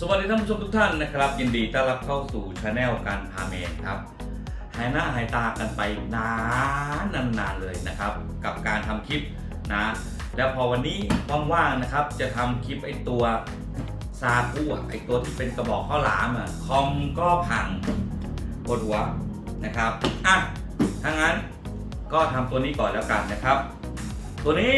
สวัสดีท่านผู้ชมทุกท่านนะครับ ยินดีต้อนรับเข้าสู่ช anel การพาเมนครับ หายหน้าหายตากันไปนานนานๆเลยนะครับ กับการทำคลิปนะ แล้วพอวันนี้ว่างๆนะครับ จะทำคลิปไอตัวซากุอะไอตัวที่เป็นกระบอกข้าวหลามอะคอมก็พังปวดหัวนะครับอะถ้างั้นก็ทำตัวนี้ก่อนแล้วกันนะครับ ตัวนี้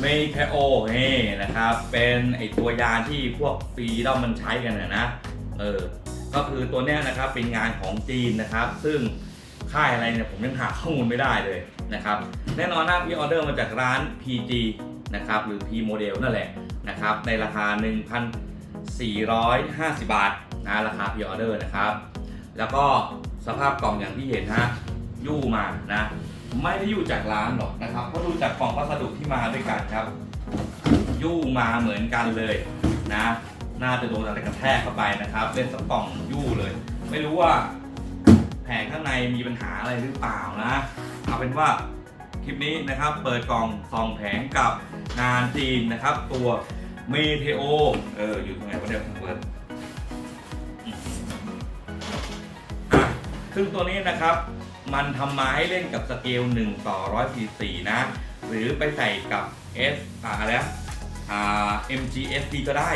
เมทโอนี่นะครับ เป็นไอตัวยาที่พวกฟรีดอมมันใช้กันนะนะเออก็คือตัวเนี้ยนะครับเป็นงานของจีนนะครับ ซึ่งค่ายอะไรเนี่ยผมยังหาข้อมูลไม่ได้เลยนะครับ แน่นอนนะพี่ออเดอร์มาจากร้าน PG นะครับหรือ P Model นั่นแหละนะครับ ในราคา 1,450 บาทนะราคาพ r ออเดอร์นะครับ แล้วก็สภาพกล่องอย่างที่เห็นฮะยู่มานะ ไม่ได้อยู่จากร้านหรอกนะครับเพราะดูจากกล่องพัสดุที่มาด้วยกันครับ ยู่มาเหมือนกันเลยนะ น่าจะโดนอะไรกระแทกเข้าไปนะครับเล่นสกล่องยู่เลย ไม่รู้ว่าแผงข้างในมีปัญหาอะไรหรือเปล่านะเอาเป็นว่าคลิปนี้นะครับ เปิดกล่องซองแผงกับงานจีนนะครับ ตัวเมเทโอเอออยู่ตรงไหนวะเนี่ยผมเปิดซึ่งตัวนี้นะครับ มันทำมาให้เล่นกับสเกล 1 ต่อ 144 นะ หรือไปใส่กับ S อ่าอะไรนะอ่า MGSD ก็ได้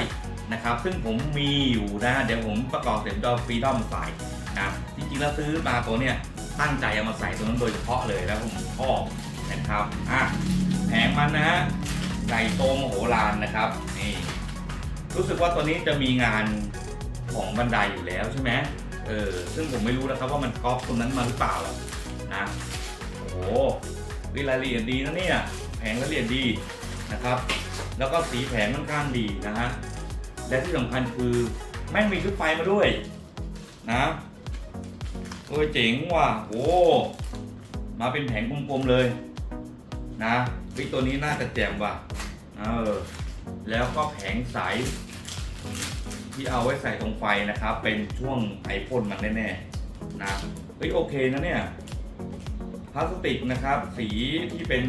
นะครับ ซึ่งผมมีอยู่นะ เดี๋ยวผมประกอบเสร็จก็ฟรีดอมใส่นะจริงๆแล้วซื้อมาตัวเนี้ยตั้งใจเอามาใส่ตัวนั้นโดยเฉพาะเลยแล้วผมชอบนะครับอะแผงมันนะฮะใหญ่โตมโหฬารนะครับนี่รู้สึกว่าตัวนี้จะมีงานของบันไดอยู่แล้วใช่ไหม เออซึ่งผมไม่รู้นะครับว่ามันก๊อปตรงนั้นมาหรือเปล่าหรอกนะโอ้โหวิรายละเอียดดีนะเนี่ยแผงละเอียดดีนะครับ แล้วก็สีแผงค่อนข้างดีนะฮะและที่สำคัญคือแม่งมีชุดไฟมาด้วยนะโอ้เจ๋งว่ะโอ้มาเป็นแผงกลมๆเลยนะวิตัวนี้น่าจะแจ่มว่ะเออแล้วก็แผงใส ที่เอาไว้ใส่ตรงไฟนะครับ เป็นช่วงไอพ่นมันแน่ๆนะเฮ้ยโอเคนะเนี่ยพลาสติกนะครับ สีที่เป็น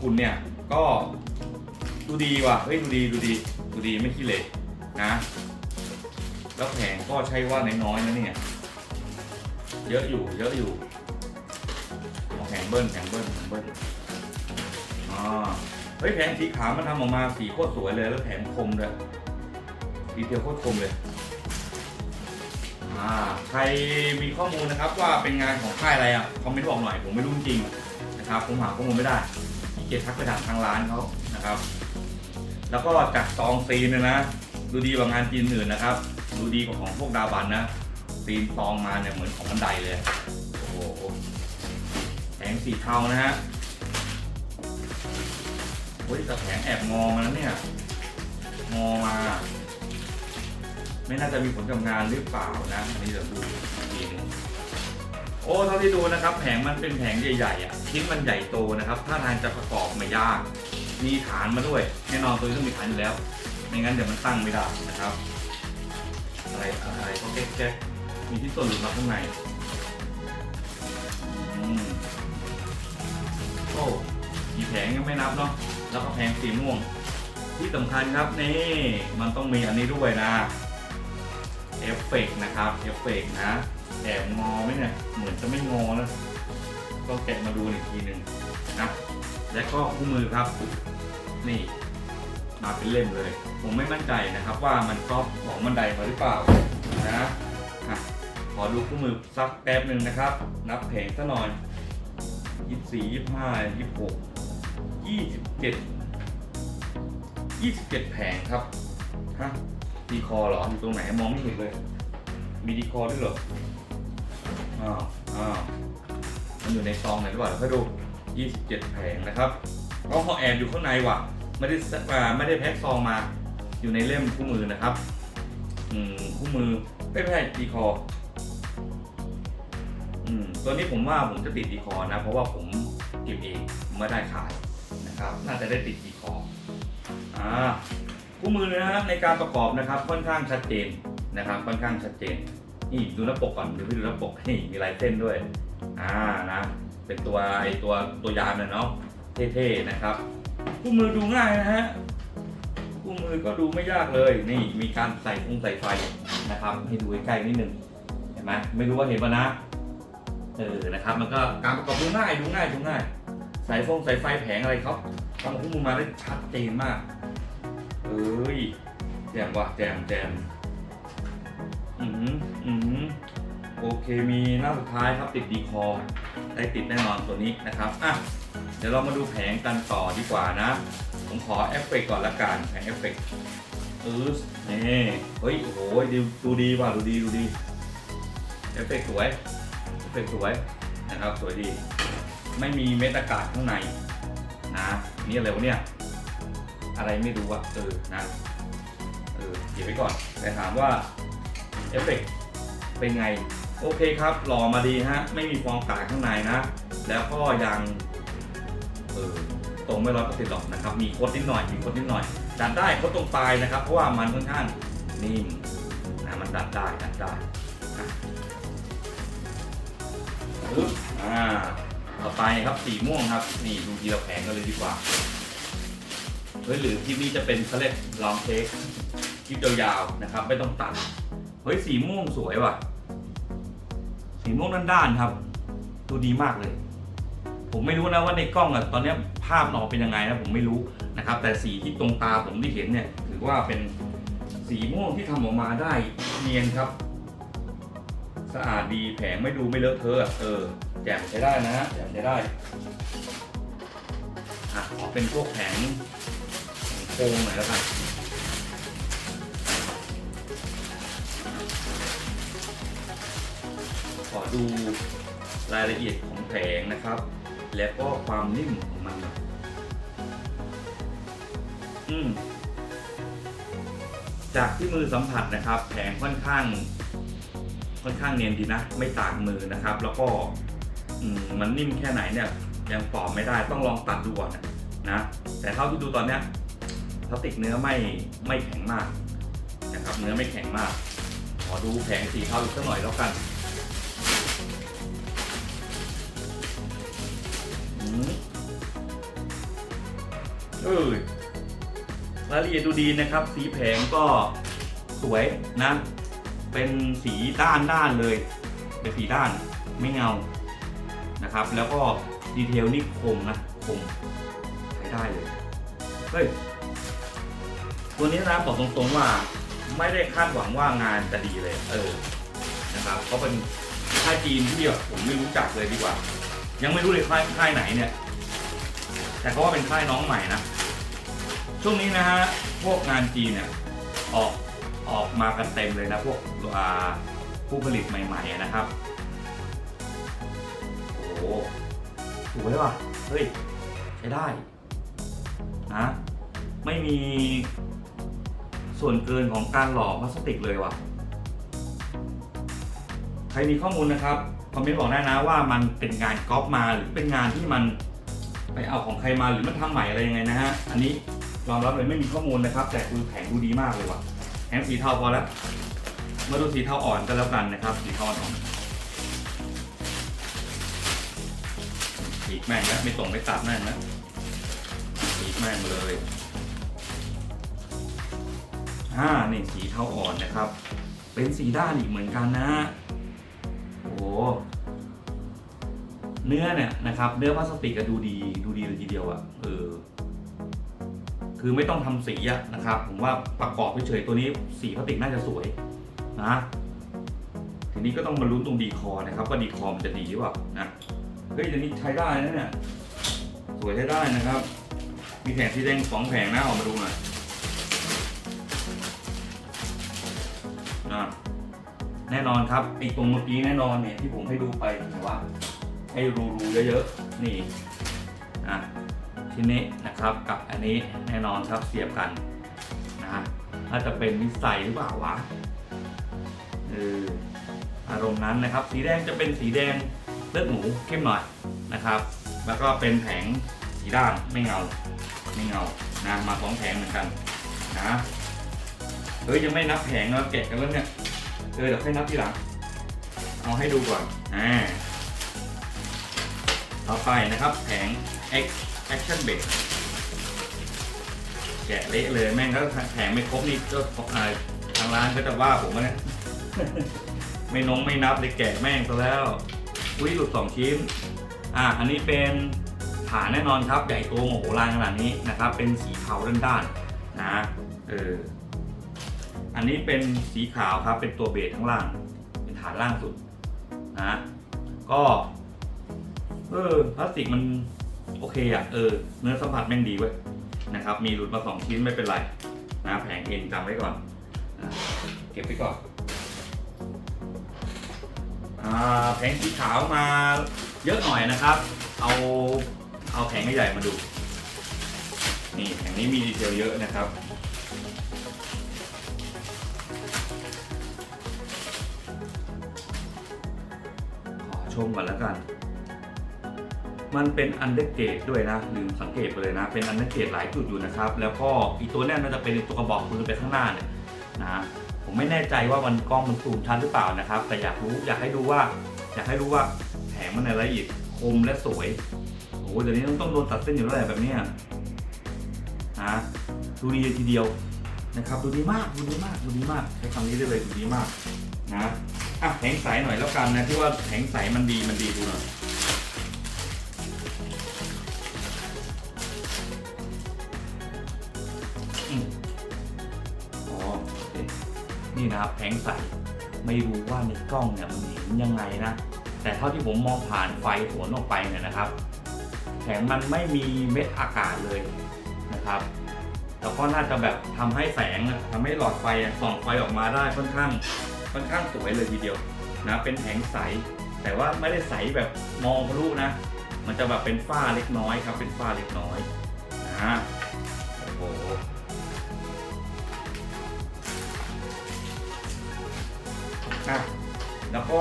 คุณๆเนี่ย ก็ดูดีว่ะเฮ้ยดูดีดูดีดูดีไม่ขี้เหร่นะ แล้วแผงก็ใช่ว่าน้อยๆนะเนี่ยเยอะอยู่เยอะอยู่แผงเบิ้ลแผงเบิ้ลแผงเบิ้ลอ่าเฮ้ยแผงสีขาวมันทำออกมาสีโคตรสวยเลยแล้วแผงคมด้วย ดีเทลโคตรคมเลยอ่าใครมีข้อมูลนะครับว่าเป็นงานของค่ายอะไรอะคอมเมนต์บอกหน่อยผมไม่รู้จริงนะครับผมหาข้อมูลไม่ได้ขี้เกียจทักไปถามทางร้านเขานะครับ แล้วก็จากซองซีนเนี่ยนะดูดีกว่างานจีนอื่นนะครับ ดูดีกว่าของพวกดาบันนะซีนซองมาเนี่ยเหมือนของบันไดเลยโอ้โหแผงสีเทานะฮะเฮ้ยแต่แผงแอบงอมาแล้วเนี่ย งอมา ไม่น่าจะมีผลกับงานหรือเปล่านะอันนี้เดี๋ยวดูอีกทีนึงโอ้เท่าที่ดูนะครับ แผงมันเป็นแผงใหญ่ๆอะชิ้นมันใหญ่โตนะครับถ้าทางจะประกอบไม่ยาก มีฐานมาด้วยแน่นอนตัวนี้ต้องมีฐานอยู่แล้ว ไม่งั้นเดี๋ยวมันตั้งไม่ได้นะครับ อะไรอะไรก็แก๊กๆมีที่ส่วนหลุดมาข้างในอืมโอ้มีแผงยังไม่นับเนาะแล้วก็แผงสีม่วง ที่สำคัญครับนี่มันต้องมีอันนี้ด้วยนะ เอฟเฟกต์นะครับเอฟเฟกต์นะแอบงอไหมเนี่ยเหมือนจะไม่งอนะก็แกะมาดูอีกทีหนึ่งนะและก็คู่มือครับ นี่ มาเป็นเล่มเลย ผมไม่มั่นใจนะครับว่ามันครอบของบันไดมาหรือเปล่านะอะขอดูคู่มือสักแป๊บหนึ่งนะครับ นับแผงซะหน่อยยี่สี่ยี่ห้ายี่หกยี่สิบเจ็ดยี่สิบเจ็ดแผงครับฮะ ดีคอเหรออยู่ตรงไหนมองไม่เห็นเลย มีดีคอด้วยเหรออ้าวอ้าวมันอยู่ในซองไหนหรือเปล่าเดี๋ยวค่อยดู 27 แผงนะครับก็เขาแอบอยู่ข้างในว่ะ ไม่ได้อ่าไม่ได้แพ็คซองมา อยู่ในเล่มคู่มือนะครับ อืมคู่มือไม่ใช่ดีคออืมตัวนี้ผมว่าผมจะติดดีคอนะ เพราะว่าผมเก็บเองไม่ได้ขายนะครับ น่าจะได้ติดดีคออ่า คู่มือนะครับในการประกอบนะครับค่อนข้างชัดเจนนะครับค่อนข้างชัดเจนนี่ดูหน้าปกก่อนเดี๋ยวไปดูหน้าปกนี่มีลายเส้นด้วยอ่านะเป็นตัวไอตัวตัวยานนะเนาะเท่ๆนะครับคู่มือดูง่ายนะฮะคู่มือก็ดูไม่ยากเลยนี่มีการใส่ฟงใส่ไฟนะครับ ให้ดูใกล้ๆนิดนึงเห็นไหมไม่รู้ว่าเห็นปะนะเออนะครับ มันก็การประกอบดูง่ายดูง่ายดูง่ายสายฟงสายไฟแผงอะไรเขาทำคู่มือมาได้ชัดเจนมาก อ้ยแจมว่ะแจมแจมอืมอืมโอเคมีหน้าสุดท้ายครับติดดีคอร์ได้ติดแน่นอนตัวนี้นะครับอะเดี๋ยวเรามาดูแผงกันต่อดีกว่านะ ผมขอเอฟเฟกต์ก่อนละกันแผงเอฟเฟกต์อือนี่เฮ้ยโอ้โหดูดูดีว่ะดูดีดูดีเอฟเฟกต์สวยเอฟเฟกต์สวยนะครับสวยดี ไม่มีเม็ดอากาศข้างในนะนี่อะไรวะเนี่ย อะไรไม่รู้อะเออนะเออเก็บไว้ก่อนแต่ถามว่าเอฟเฟกต์เป็นไง โอเคครับหล่อมาดีฮะ ไม่มีฟองอากาศข้างในนะ แล้วก็ยังเออตรงไม่ร้อยเปอร์เซ็นต์หรอกนะครับ มีโคดนิดหน่อย มีโคดนิดหน่อย ดัดได้โคดตรงปลายนะครับ เพราะว่ามันค่อนข้างนิ่มนะมันดัดได้ดัดได้ปึ๊บอ่าต่อไปครับสีม่วงครับ นี่ดูทีละแผงกันเลยดีกว่า เฮ้ยหรือคลิปนี้จะเป็นเขาเรียกลองเทคคลิปยาวๆนะครับ ไม่ต้องตัดเฮ้ยสีม่วงสวยว่ะ สีม่วงด้านๆครับ ดูดีมากเลย ผมไม่รู้นะว่าในกล้องอะตอนนี้ภาพนออกเป็นยังไงนะผมไม่รู้นะครับ แต่สีที่ตรงตาผมที่เห็นเนี่ยถือว่าเป็นสีม่วงที่ทำออกมาได้เนียนครับ สะอาดดีแผงไม่ดูไม่เลอะเทอะเออแจ่มใช้ได้นะฮะแจ่มใช้ได้อะขอเป็นพวกแผง แผงโครงหน่อยแล้วกันขอดูรายละเอียดของแผงนะครับ แล้วก็ความนิ่มของมันหน่อยอืม จากที่มือสัมผัสนะครับ แผงค่อนข้าง ค่อนข้างเนียนดีนะ ไม่ต่างมือนะครับ แล้วก็มมันนิ่มแค่ไหนเนี่ย ยังตอบไม่ได้ต้องลองตัดดูก่อนนะ แต่เท่าที่ดูตอนเนี้ย พลาสติกเนื้อไม่ไม่แข็งมากนะครับเนื้อไม่แข็งมาก ขอดูแผงสีเทาอีกสักหน่อยแล้วกันอืมเออรายละเอียดดูดีนะครับ สีแผงก็สวยนะ เป็นสีด้านด้านเลย เป็นสีด้านไม่เงานะครับ แล้วก็ดีเทลนี่คมนะคมใช้ได้เลย เฮ้ย ตัวนี้นะบอกตรงๆว่าไม่ได้คาดหวังว่างานจะดีเลย เออนะครับเขาเป็นค่ายจีนที่แบบผมไม่รู้จักเลยดีกว่า ยังไม่รู้เลยค่ายค่ายไหนเนี่ย แต่เขาว่าเป็นค่ายน้องใหม่นะช่วงนี้นะฮะพวกงานจีนเนี่ยออกออกมากันเต็มเลยนะพวกผู้ผลิตใหม่ ๆนะครับโอ้โหสวยว่ะเฮ้ยใช้ได้นะไม่มี ส่วนเกินของการหล่อพลาสติกเลยว่ะ ใครมีข้อมูลนะครับคอมเมนต์บอกได้นะว่ามันเป็นงานก๊อปมาหรือเป็นงานที่มันไปเอาของใครมาหรือมันทำใหม่อะไรยังไงนะฮะ อันนี้ยอมรับเลยไม่มีข้อมูลนะครับ แต่คือแผงดูดีมากเลยว่ะแผงสีเทาพอแล้ว มาดูสีเทาอ่อนกันแล้วกันนะครับ สีเทาอ่อนฉีกแม่งแล้วไม่ตรงไม่ตัดแม่งนะฉีกแม่งเลย อ่านี่ยสีเทาอ่อนนะครับ เป็นสีด้านอีกเหมือนกันนะโอ้โหเนื้อเนี่ยนะครับ เนื้อพลาสติกก็ดูดีดูดีเลยทีเดียวอะ่ะเออคือไม่ต้องทำสีอะนะครับ ผมว่าประกอบเฉยๆตัวนี้สีพลาสติกน่าจะสวยนะทีนี้ก็ต้องมาลุ้นตรงดีคอนะครับว่าดีคอมันจะดีหรือเปล่านะเฮ้ยตัวนี้ใช้ได้นะเนี่ยสวยใช้ได้นะครับ มีแผงสีแดงสองแผงนะออกมาดูหน่อย นะแน่นอนครับไอ้ตรงเมื่อกี้แน่นอนเนี่ยที่ผมให้ดูไปแต่ว่าให้รูรูเยอะๆนี่อะทีนี้นะครับกับอันนี้แน่นอนครับเสียบกันนะถ้าจะเป็นนิสัยหรือเปล่าวะเอออารมณ์นั้นนะครับ สีแดงจะเป็นสีแดงเลือดหมูเข้มหน่อยนะครับ แล้วก็เป็นแผงสีด้านไม่เงาไม่เงานะมาสองแผงเหมือนกันนะ เฮ้ยยังไม่นับแผงเราแกะกันแล้วเนี่ยเออเดี๋ยวค่อยนับทีหลังเอาให้ดูก่อนอ่าต่อไปนะครับแผง X Action Base แกะเละเลยแม่งก็แผงไม่ครบนี่ก็ทางร้านก็จะว่าผมว่าเนี่ยไม่นงไม่นับเลยแกะแม่งซะแล้วอุ้ยหลุดสองชิ้นอ่าอันนี้เป็นฐานแน่นอนครับใหญ่โตโมโหลานขนาดนี้นะครับ เป็นสีขาด้านๆนะเออ อันนี้เป็นสีขาวครับ เป็นตัวเบสข้งล่าง เป็นฐานล่างสุดนะ ก็ เออพลาสติกมันโอเคอะเออ เนื้อสัมผัสแม่งดีเว้ยนะครับ มีหลุดมาสองชิ้นไม่เป็นไรนะแผงเอ็นจำไว้ก่อนนะเก็บไว้ก่อนอ่าแผงสีขาวมาเยอะหน่อยนะครับ เอาเอาแผงใหญ่ๆมาดู นี่แผงนี้มีดีเทลเยอะนะครับ ชมก่อนแล้วกัน มันเป็นอันเดอร์เกตด้วยนะลืมสังเกตไปเลยนะ เป็นอันเดอร์เกตหลายจุดอยู่นะครับ แล้วก็อีกตัวเนี้ยน่าจะเป็นตัวกระบอกปืนไปข้างหน้าเนี่ยนะผมไม่แน่ใจว่ามันกล้องมันซูมชัดหรือเปล่านะครับ แต่อยากรู้อยากให้ดูว่า อยากให้รู้ว่าแผงมันในรายละเอียดคมและสวยโอ้โหเดี๋ยวนี้ต้องต้องโดนตัดเส้นอยู่แล้วแหละแบบนี้นะดูดีทีเดียวนะครับ ดูดีมากดูดีมากดูดีมากใช้คำนี้ได้เลยดูดีมาก นะอะแผงใสหน่อยแล้วกันนะที่ว่าแผงใสมันดีมันดีดูหน่อยอ๋อนี่นะครับแผงใสไม่รู้ว่าในกล้องเนี่ยมันเห็นยังไงนะ แต่เท่าที่ผมมองผ่านไฟสวนออกไปเนี่ยนะครับแผงมันไม่มีเม็ดอากาศเลยนะครับแล้วก็น่าจะแบบทำให้แสงอะทำให้หลอดไฟส่องไฟออกมาได้ค่อนข้าง ค่อนข้างสวยเลยทีเดียวนะเป็นแผงใส แต่ว่าไม่ได้ใสแบบมองทะลุนะ มันจะแบบเป็นฝ้าเล็กน้อยครับ เป็นฝ้าเล็กน้อยนะโอ้โหอะแล้วก็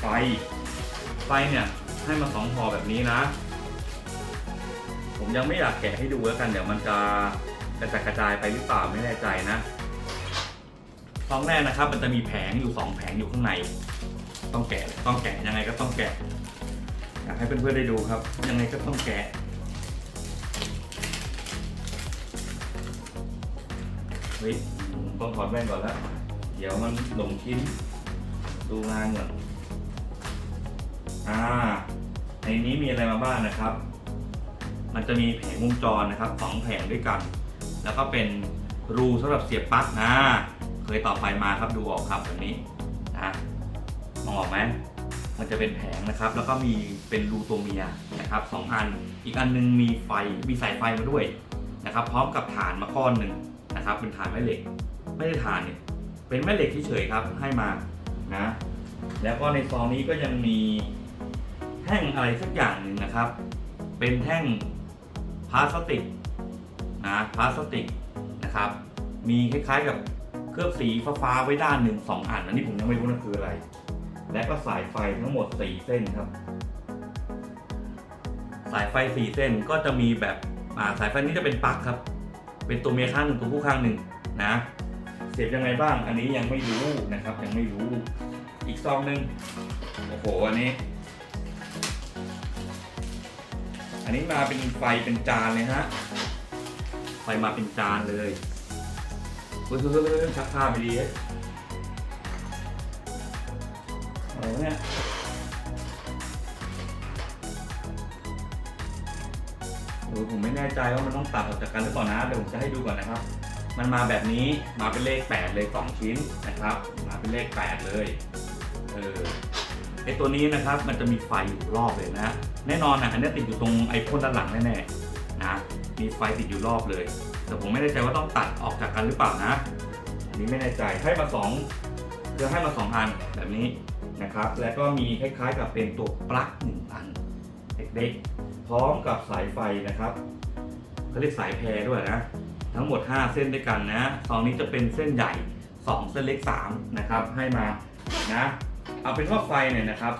ไฟไฟเนี่ยให้มาสองพอแบบนี้นะ ผมยังไม่อยากแกะให้ดูแล้วกันเดี๋ยวมันจะกระจายกระจายไปหรือเปล่าไม่แน่ใจนะ ซองแรกนะครับ มันจะมีแผงอยู่สองแผงอยู่ข้างใน ต้องแกะต้องแกะยังไงก็ต้องแกะอยากให้เพื่อนๆได้ดูครับ ยังไงก็ต้องแกะเฮ้ยต้องถอดแว่นก่อนแล้ว เดี๋ยวมันหลงชิ้น ดูงานก่อนอ่า ในนี้มีอะไรมาบ้างนะครับ มันจะมีแผงวงจรนะครับสองแผงด้วยกัน แล้วก็เป็นรูสำหรับเสียบปลั๊กนะ เคยต่อไฟมาครับดูออกครับแบบนี้นะมองออกไหมมันจะเป็นแผงนะครับ แล้วก็มีเป็นรูตัวเมียนะครับสองอัน อีกอันหนึงมีไฟมีสายไฟมาด้วยนะครับ พร้อมกับฐานมาก้อนหนึ่งนะครับ เป็นฐานแม่เหล็ก ไม่ได้ฐานเนี่ยเป็นแม่เหล็กเฉยๆครับให้มานะแล้วก็ในซองนี้ก็ยังมีแท่งอะไรสักอย่างหนึ่งนะครับ เป็นแท่งพลาสติกนะพลาสติกนะครับ มีคล้ายๆกับ เคลือบสีฟ้าๆไว้ด้านหนึ่งสองอันอันนี้ผมยังไม่รู้นะคืออะไร และก็สายไฟทั้งหมดสี่เส้นครับ สายไฟสี่เส้นก็จะมีแบบาสายไฟนี้จะเป็นปลั๊กครับ เป็นตัวเมียข้างหนึ่งตัวผู้ข้างหนึ่งนะเสียบยังไงบ้าง อันนี้ยังไม่รู้นะครับ ยังไม่รู้ อีกซองหนึ่งโอ้โห อันนี้ อันนี้มาเป็นไฟเป็นจานเลยฮะ ไฟมาเป็นจานเลย ฮ้ยเฮ้ยเฮ้ยเฮ้ยชักผ้าไปดีเฮ้ยอะไรวะเนี่ยเออผมไม่แน่ใจว่ามันต้องตัดออกจากกันหรือเปล่านะเดี๋ยวผมจะให้ดูก่อนนะครับ มันมาแบบนี้มาเป็นเลข 8 เลย 2 ชิ้นนะครับ มาเป็นเลข 8 เลยเออไอตัวนี้นะครับมันจะมีไฟอยู่รอบเลยนะ แน่นอนนะอันนี้ติดอยู่ตรงไอพ่นด้านหลังแน่ๆนะมีไฟติดอยู่รอบเลย แต่ผมไม่แน่ใจว่าต้องตัดออกจากกันหรือเปล่านะอันนี้ไม่แน่ใจให้มาสองคือให้มาสองอันแบบนี้นะครับ แล้วก็มีคล้ายๆ กับเป็นตัวปลั๊กหนึ่งอันเด็กๆพร้อมกับสายไฟนะครับเขาเรียกสายแพรด้วยนะ ทั้งหมด 5 เส้นด้วยกันนะซองนี้จะเป็นเส้นใหญ่ 2 เส้นเล็ก3นะครับให้มานะเอาเป็นว่าไฟเนี่ยนะครับ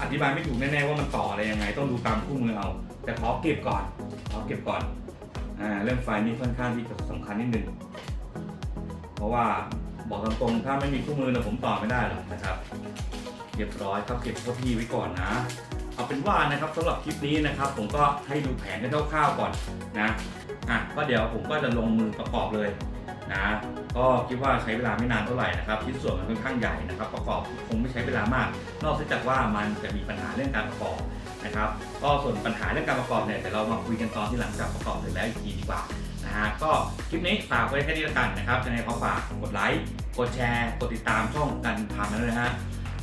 อธิบายไม่ถูกแน่ๆว่ามันต่ออะไรยังไง ต้องดูตามคู่มือเอา แต่ขอเก็บก่อนขอเก็บก่อน อ่าเรื่องไฟนี่ค่อนข้างที่จะสำคัญนิดนึงเพราะว่าบอกตรงๆถ้าไม่มีคู่มือเนี่ยผมต่อไม่ได้หรอกนะครับเรียบร้อยครับเก็บเข้าที่ไว้ก่อนนะเอาเป็นว่านะครับสำหรับคลิปนี้นะครับ ผมก็ให้ดูแผนกันคร่าวๆก่อนนะอะก็เดี๋ยวผมก็จะลงมือประกอบเลยนะก็คิดว่าใช้เวลาไม่นานเท่าไหร่นะครับชิ้นส่วนมันค่อนข้างใหญ่นะครับ ประกอบคงไม่ใช้เวลามาก นอกจากว่ามันจะมีปัญหาเรื่องการประกอบ นะครับก็ส่วนปัญหาเรื่องการประกอบเนี่ยเดี๋ยวเรามาคุยกันตอนที่หลังจากประกอบเสร็จแล้วอีกทีดีกว่านะฮะก็คลิปนี้ฝากไว้แค่นี้แล้วกันนะครับยังไงขอฝากกดไลค์กดแชร์กดติดตามช่องกันพามาด้วยนะฮะ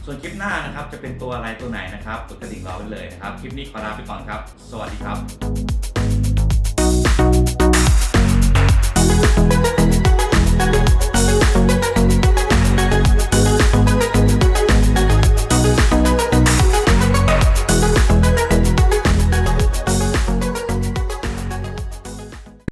ส่วนคลิปหน้านะครับจะเป็นตัวอะไรตัวไหนนะครับกดกระดิ่งรอไว้เลยนะครับคลิปนี้ขอลาไปก่อนครับ สวัสดีครับ